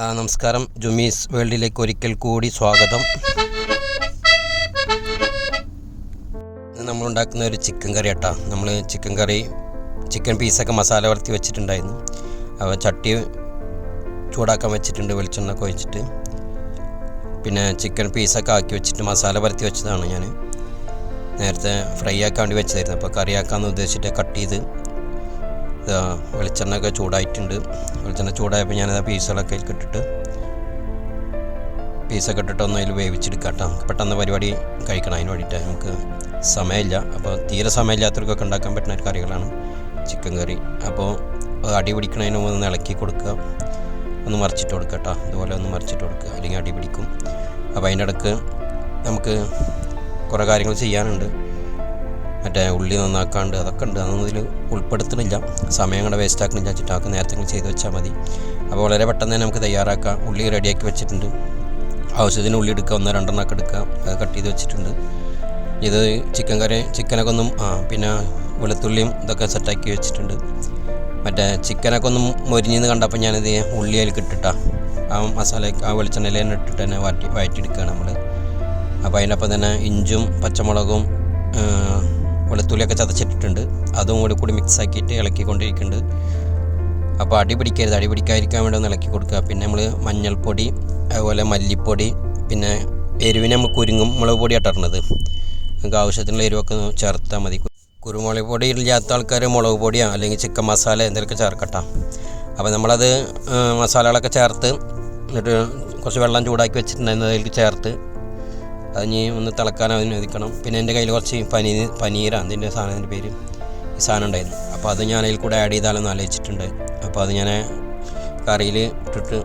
നമസ്കാരം. ജുമീസ് വേൾഡിലേക്ക് ഒരിക്കൽ കൂടി സ്വാഗതം. നമ്മളുണ്ടാക്കുന്ന ഒരു ചിക്കൻ കറി കേട്ടോ നമ്മൾ ചിക്കൻ കറി ചിക്കൻ പീസൊക്കെ മസാല വറുത്തി വെച്ചിട്ടുണ്ടായിരുന്നു. അപ്പോൾ ചട്ടി ചൂടാക്കാൻ വെച്ചിട്ടുണ്ട് വെളിച്ചെണ്ണ ഒഴിച്ചിട്ട് പിന്നെ ചിക്കൻ പീസൊക്കെ ആക്കി വെച്ചിട്ട് മസാല പരത്തി വെച്ചതാണ് ഞാൻ നേരത്തെ ഫ്രൈ ആക്കാൻ വേണ്ടി വെച്ചതായിരുന്നു. അപ്പോൾ കറിയാക്കാമെന്ന് ഉദ്ദേശിച്ചിട്ട് കട്ട് ചെയ്ത് വെളിച്ചെണ്ണ ഒക്കെ ചൂടായിട്ടുണ്ട്. വെളിച്ചെണ്ണ ചൂടായപ്പോൾ ഞാനത് പീസുകളൊക്കെ കിട്ടിട്ട് പീസൊക്കെ ഇട്ടിട്ട് ഒന്ന് അതിൽ വേവിച്ചെടുക്കാം കേട്ടോ പെട്ടെന്ന് പരിപാടി കഴിക്കണം അതിന് വേണ്ടിയിട്ട്. നമുക്ക് സമയമില്ല. അപ്പോൾ തീരെ സമയമില്ലാത്തവർക്കൊക്കെ ഉണ്ടാക്കാൻ പറ്റുന്ന ഒരു കറികളാണ് ചിക്കൻ കറി. അപ്പോൾ അടി പിടിക്കണതിന് മുമ്പ് ഒന്ന് ഇളക്കി കൊടുക്കുക. ഒന്ന് മറിച്ചിട്ട് കൊടുക്കുക കേട്ടോ. അതുപോലെ ഒന്ന് മറിച്ചിട്ട് കൊടുക്കുക. അല്ലെങ്കിൽ അടി പിടിക്കും. അപ്പോൾ അതിന്റെ ഇടയ്ക്ക് നമുക്ക് കുറേ കാര്യങ്ങൾ ചെയ്യാനുണ്ട്. മറ്റേ ഉള്ളി നന്നാക്കാണ്ട് അതൊക്കെ ഉണ്ട്. അതൊന്നും ഇതിൽ ഉൾപ്പെടുത്തണില്ല സമയം കൂടെ വേസ്റ്റ് ആക്കണില്ല. ചുറ്റാക്ക് നേരത്തെ ചെയ്ത് വെച്ചാൽ മതി. അപ്പോൾ വളരെ പെട്ടെന്ന് തന്നെ നമുക്ക് തയ്യാറാക്കാം. ഉള്ളി റെഡിയാക്കി വെച്ചിട്ടുണ്ട്. ആവശ്യത്തിന് ഉള്ളി എടുക്കുക ഒന്നോ രണ്ടെണ്ണമൊക്കെ എടുക്കുക അത് കട്ട് ചെയ്ത് വെച്ചിട്ടുണ്ട്. ഇത് ചിക്കൻ കറി ചിക്കനൊക്കെ ഒന്നും ആ പിന്നെ വെളുത്തുള്ളിയും ഇതൊക്കെ സെറ്റാക്കി വെച്ചിട്ടുണ്ട്. മറ്റേ ചിക്കനൊക്കെ ഒന്നും മൊരിഞ്ഞെന്ന് കണ്ടപ്പോൾ ഞാനിത് ഉള്ളി അതിൽ കിട്ടിട്ടാ ആ മസാല ആ വെളിച്ചെണ്ണയിൽ തന്നെ ഇട്ടിട്ട് തന്നെ വാറ്റി വഴറ്റിയെടുക്കുകയാണ് നമ്മൾ അപ്പോൾ അതിനൊപ്പം തന്നെ ഇഞ്ചും പച്ചമുളകും വെളുത്തുള്ളിയൊക്കെ ചതച്ചിട്ടിട്ടുണ്ട്. അതും കൂടി കൂടി മിക്സ് ആക്കിയിട്ട് ഇളക്കിക്കൊണ്ടിരിക്കുന്നുണ്ട്. അപ്പോൾ അടി പിടിക്കരുത്. അടി പിടിക്കാതിരിക്കാൻ വേണ്ടി ഒന്ന് ഇളക്കി കൊടുക്കുക. പിന്നെ നമ്മൾ മഞ്ഞൾപ്പൊടി അതുപോലെ മല്ലിപ്പൊടി പിന്നെ എരിവിനെ നമ്മൾ കുരുങ്ങും മുളക് പൊടി ഇട്ടിരുന്നത് നിങ്ങൾക്ക് ആവശ്യത്തിനുള്ള എരിവൊക്കെ ചേർത്താൽ മതി. കുരുമുളക് പൊടി ഇല്ലാത്ത ആൾക്കാർ മുളക് പൊടിയോ അല്ലെങ്കിൽ ചിക്കൻ മസാല എന്തെങ്കിലുമൊക്കെ ചേർക്കട്ടോ. അപ്പോൾ നമ്മളത് മസാലകളൊക്കെ ചേർത്ത് എന്നിട്ട് കുറച്ച് വെള്ളം ചൂടാക്കി വെച്ചിട്ടുണ്ടായിരുന്നു അതിലേക്ക് ചേർത്ത് അത് ഒന്ന് തിളക്കാൻ അനുവദിക്കണം. പിന്നെ എന്റെ കയ്യിൽ കുറച്ച് പനി പനീരാണ് അതിന്റെ സാധനത്തിന്റെ പേര്. ഈ സാധനം ഉണ്ടായിരുന്നു. അപ്പോൾ അത് ഞാൻ അതിൽ കൂടെ ആഡ് ചെയ്താലൊന്ന് ആലോചിച്ചിട്ടുണ്ട്. അപ്പോൾ അത് ഞാൻ കറിയിൽ ഇട്ടിട്ട്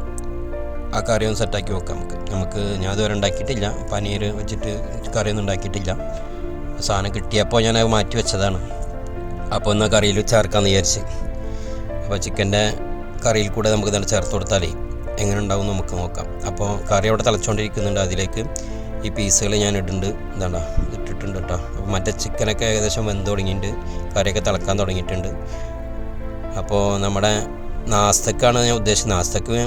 ആ കറി ഒന്ന് സെറ്റാക്കി വെക്കാം നമുക്ക്. നമുക്ക് ഞാൻ ഇതുവരെ ഉണ്ടാക്കിയിട്ടില്ല. പനീർ വെച്ചിട്ട് കറിയൊന്നും ഉണ്ടാക്കിയിട്ടില്ല. സാധനം കിട്ടിയപ്പോൾ ഞാൻ അത് മാറ്റി വെച്ചതാണ്. അപ്പോൾ ഒന്ന് കറിയിൽ ചേർക്കാമെന്ന് വിചാരിച്ച്. അപ്പോൾ ചിക്കന്റെ കറിയിൽ കൂടെ നമുക്ക് തന്നെ ചേർത്ത് കൊടുത്താലേ എങ്ങനെ ഉണ്ടാവും നമുക്ക് നോക്കാം. അപ്പോൾ കറി അവിടെ തിളച്ചുകൊണ്ടിരിക്കുന്നുണ്ട് അതിലേക്ക്. ഈ പീസുകൾ ഞാൻ ഇടുന്നുണ്ട്. എന്താണ് ഇട്ടിട്ടുണ്ട് കേട്ടോ. അപ്പോൾ മറ്റേ ചിക്കനൊക്കെ ഏകദേശം വെന്ത് തുടങ്ങിയിട്ടുണ്ട്. കറിയൊക്കെ തിളക്കാൻ തുടങ്ങിയിട്ടുണ്ട്. അപ്പോൾ നമ്മുടെ നാസ്തക്കാണ് ഞാൻ ഉദ്ദേശിച്ചത്. നാസ്തക്ക്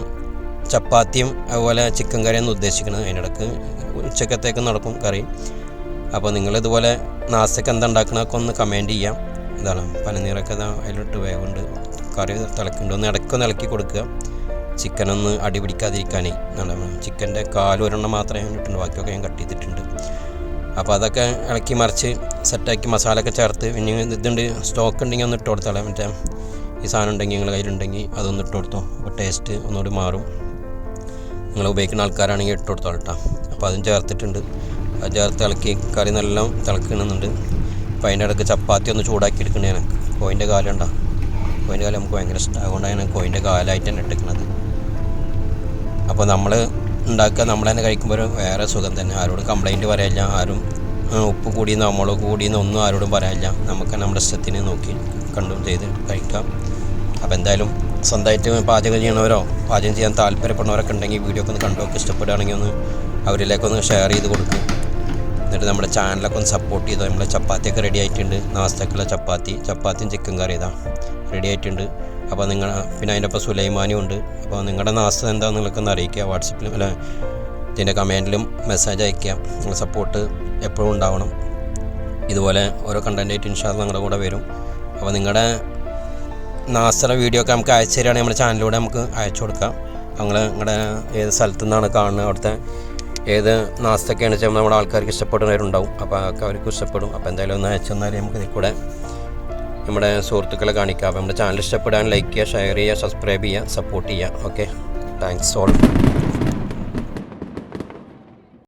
ചപ്പാത്തിയും അതുപോലെ ചിക്കൻ കറിയും കറിയാണ് ഉദ്ദേശിക്കുന്നത്. അതിനിടക്ക് ഉച്ചക്കത്തേക്ക് നടക്കും കറി. അപ്പോൾ നിങ്ങൾ ഇതുപോലെ നാസ്തക്ക് എന്താ ഉണ്ടാക്കണമൊക്കെ ഒന്ന് കമന്റ് ചെയ്യാം. എന്താണ് പനിനീറൊക്കെ അതിലിട്ട് വേവുണ്ട് കറി തിളക്കുന്നുണ്ട്. ഒന്ന് ഇടയ്ക്കൊന്ന് ഇളക്കി കൊടുക്കുക. ചിക്കനൊന്ന് അടിപിടിക്കാതിരിക്കാനേ. ചിക്കന്റെ കാലൊരെണ്ണം മാത്രമേ ഞാൻ ഇട്ടുണ്ട് ബാക്കിയൊക്കെ ഞാൻ കട്ട് ചെയ്തിട്ടുണ്ട്. അപ്പോൾ അതൊക്കെ ഇളക്കി മറിച്ച് സെറ്റാക്കി മസാലയൊക്കെ ചേർത്ത് പിന്നെ ഇതുണ്ട്. സ്റ്റോക്ക് ഉണ്ടെങ്കിൽ ഒന്ന് ഇട്ട് കൊടുത്താലേ മറ്റേ ഈ സാധനം ഉണ്ടെങ്കിൽ നിങ്ങളുടെ കയ്യിലുണ്ടെങ്കിൽ അതൊന്ന് ഇട്ട് കൊടുത്തോ. അപ്പോൾ ടേസ്റ്റ് ഒന്നുകൂടി മാറും. നിങ്ങൾ ഉപയോഗിക്കുന്ന ആൾക്കാരാണെങ്കിൽ ഇട്ട് കൊടുത്തോ കേട്ടോ. അപ്പോൾ അതും ചേർത്തിട്ടുണ്ട്. അത് ചേർത്ത് ഇളക്കി കറി നല്ല തിളക്കണമെന്നുണ്ട് അപ്പോൾ അതിന്റെ ഇടയ്ക്ക് ചപ്പാത്തി ഒന്ന് ചൂടാക്കി എടുക്കണേ എനിക്ക്. കോയിന്റെ കാലുണ്ടോ? കോയിന്റെ കാലം നമുക്ക് ഭയങ്കര ഇഷ്ടം. അതുകൊണ്ടാണ് കോയിന്റെ കാലായിട്ട് തന്നെ എടുക്കുന്നത് അപ്പോൾ നമ്മൾ ഉണ്ടാക്കുക നമ്മൾ തന്നെ കഴിക്കുമ്പോൾ വേറെ സുഖം തന്നെ. ആരോടും കംപ്ലൈന്റ് പറയാനില്ല ആരും ഉപ്പ് കൂടിയെന്നോ മുളക് കൂടിയെന്നോ ഒന്നും ആരോടും പറയാനില്ല നമുക്ക് നമ്മുടെ ഇഷ്ടത്തിന് നോക്കി കണ്ടും ചെയ്ത് കഴിക്കാം അപ്പോൾ എന്തായാലും സ്വന്തമായിട്ട് പാചകം ചെയ്യണവരോ പാചകം ചെയ്യാൻ താല്പര്യപ്പെടുന്നവരൊക്കെ ഉണ്ടെങ്കിൽ വീഡിയോ ഒക്കെ ഒന്ന് കണ്ടൊക്കെ ഇഷ്ടപ്പെടുകയാണെങ്കിൽ ഒന്ന് അവരിലേക്കൊന്ന് ഷെയർ ചെയ്ത് കൊടുക്കും. എന്നിട്ട് നമ്മുടെ ചാനലൊക്കെ ഒന്ന് സപ്പോർട്ട് ചെയ്തോ. നമ്മുടെ ചപ്പാത്തിയൊക്കെ റെഡി ആയിട്ടുണ്ട്. നാസ്തക്കുള്ള ചപ്പാത്തി ചപ്പാത്തിയും ചിക്കൻ കറി ഇതാ റെഡി ആയിട്ടുണ്ട്. അപ്പോൾ നിങ്ങൾ പിന്നെ അതിന്റെ ഒപ്പം സുലൈമാനും ഉണ്ട്. അപ്പോൾ നിങ്ങളുടെ നാസ് എന്താണെന്ന് നിങ്ങൾക്കൊന്ന് അറിയിക്കുക. വാട്സപ്പിലും അല്ല ഇതിന്റെ കമന്റിലും മെസ്സേജ് അയക്കുക. നിങ്ങളുടെ സപ്പോർട്ട് എപ്പോഴും ഉണ്ടാവണം. ഇതുപോലെ ഓരോ കണ്ടന്റായിട്ട് ഇൻഷാ ഇൻഷാൽ നിങ്ങളുടെ കൂടെ വരും. അപ്പോൾ നിങ്ങളുടെ നാസറ വീഡിയോ ഒക്കെ നമുക്ക് അയച്ചു തരികയാണെങ്കിൽ നമ്മുടെ ചാനലിലൂടെ നമുക്ക് അയച്ചു കൊടുക്കാം. നിങ്ങൾ നിങ്ങളുടെ ഏത് സ്ഥലത്തു നിന്നാണ് കാണുന്നത് അവിടുത്തെ ഏത് നാസ്തയൊക്കെയാണ് വെച്ചാൽ നമ്മുടെ ആൾക്കാർക്ക് ഇഷ്ടപ്പെടുന്നവരുണ്ടാവും. അപ്പോൾ അവർക്ക് ഇഷ്ടപ്പെടും. അപ്പോൾ എന്തായാലും ഒന്ന് അയച്ചു തന്നാൽ നമുക്ക് ഇതിൽ കൂടെ നമ്മുടെ സുഹൃത്തുക്കളെ കാണിക്കാം. അപ്പോൾ നമ്മുടെ ചാനൽ ഇഷ്ടപ്പെടാൻ ലൈക്ക് ചെയ്യുക ഷെയർ ചെയ്യുക സബ്സ്ക്രൈബ് ചെയ്യുക സപ്പോർട്ട് ചെയ്യുക. Okay thanks all